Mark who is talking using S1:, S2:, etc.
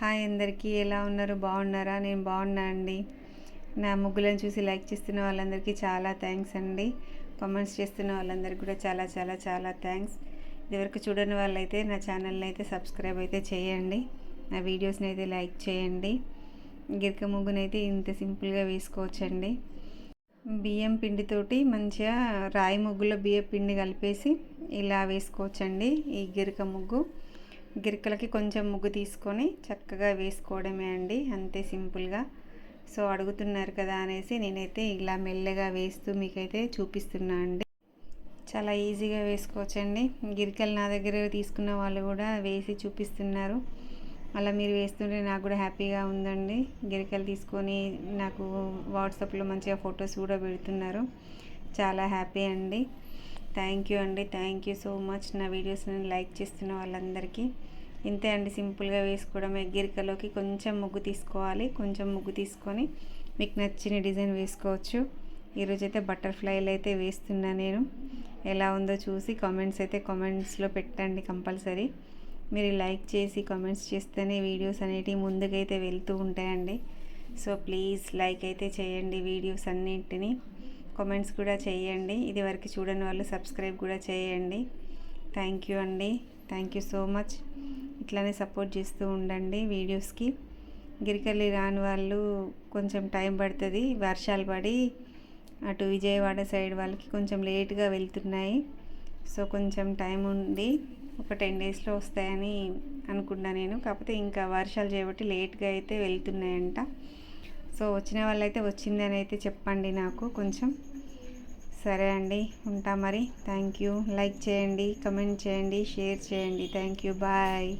S1: Hi అందరికీ ఎలా ఉన్నారు? బాగున్నారా? నేను బాగున్నా అండి. నా ముగ్గులను చూసి లైక్ చేస్తున్న వాళ్ళందరికీ చాలా థ్యాంక్స్ అండి. కామెంట్స్ చేస్తున్న వాళ్ళందరికీ కూడా చాలా చాలా చాలా థ్యాంక్స్. ఇదివరకు చూడని వాళ్ళైతే నా ఛానల్ని అయితే సబ్స్క్రైబ్ అయితే చేయండి. నా వీడియోస్ని అయితే లైక్ చేయండి. గిరక ముగ్గునైతే ఇంత సింపుల్గా వేసుకోవచ్చండి. బియ్యం పిండితోటి మంచిగా రాయి ముగ్గులో బియ్యం పిండి కలిపేసి ఇలా వేసుకోవచ్చండి ఈ గిరక ముగ్గు. గిరికలకి కొంచెం ముగ్గు తీసుకొని చక్కగా వేసుకోవడమే అండి అంతే సింపుల్గా. సో అడుగుతున్నారు కదా అనేసి నేనైతే ఇలా మెల్లగా వేస్తూ మీకైతే చూపిస్తున్నా అండి. చాలా ఈజీగా వేసుకోవచ్చండి. గిరికలు నా దగ్గర తీసుకున్న వాళ్ళు కూడా వేసి చూపిస్తున్నారు. అలా మీరు వేస్తుంటే నాకు కూడా హ్యాపీగా ఉందండి. గిరికలు తీసుకొని నాకు వాట్సాప్లో మంచిగా ఫొటోస్ కూడా పెడుతున్నారు. చాలా హ్యాపీ అండి. థ్యాంక్ యూ అండి. థ్యాంక్ యూ సో మచ్ నా వీడియోస్ని లైక్ చేస్తున్న వాళ్ళందరికీ. ఇంతే అండి. సింపుల్గా వేసుకోవడం ఎగ్గిరికలోకి కొంచెం ముగ్గు తీసుకోవాలి. కొంచెం ముగ్గు తీసుకొని మీకు నచ్చిన డిజైన్ వేసుకోవచ్చు. ఈరోజైతే బటర్ఫ్లైలు అయితే వేస్తున్నా నేను. ఎలా ఉందో చూసి కామెంట్స్ అయితే కామెంట్స్లో పెట్టండి కంపల్సరీ. మీరు లైక్ చేసి కామెంట్స్ చేస్తేనే వీడియోస్ అనేటివి ముందుకైతే వెళ్తూ ఉంటాయండి. సో ప్లీజ్ లైక్ అయితే చేయండి వీడియోస్ అన్నింటినీ. కామెంట్స్ కూడా చేయండి. ఇది వరకు చూడని వాళ్ళు సబ్స్క్రైబ్ కూడా చేయండి. థ్యాంక్ యూ అండి. థ్యాంక్ యూ సో మచ్ ఇట్లానే సపోర్ట్ చేస్తూ ఉండండి వీడియోస్కి. గిరికల్లి రాని వాళ్ళు కొంచెం టైం పడుతుంది వర్షాలు పడి అటు విజయవాడ సైడ్ వాళ్ళకి కొంచెం లేట్గా వెళ్తున్నాయి. సో కొంచెం టైం ఉంది ఒక టెన్ డేస్లో వస్తాయని అనుకున్నా నేను. కాకపోతే ఇంకా వర్షాలు చేయబట్టి లేట్గా అయితే వెళ్తున్నాయంట. సో వచ్చిన వాళ్ళైతే వచ్చిందని అయితే చెప్పండి నాకు కొంచెం. సరే అండి ఉంటా మరి. థ్యాంక్ యూ లైక్ చేయండి కమెంట్ చేయండి షేర్ చేయండి. Thank you bye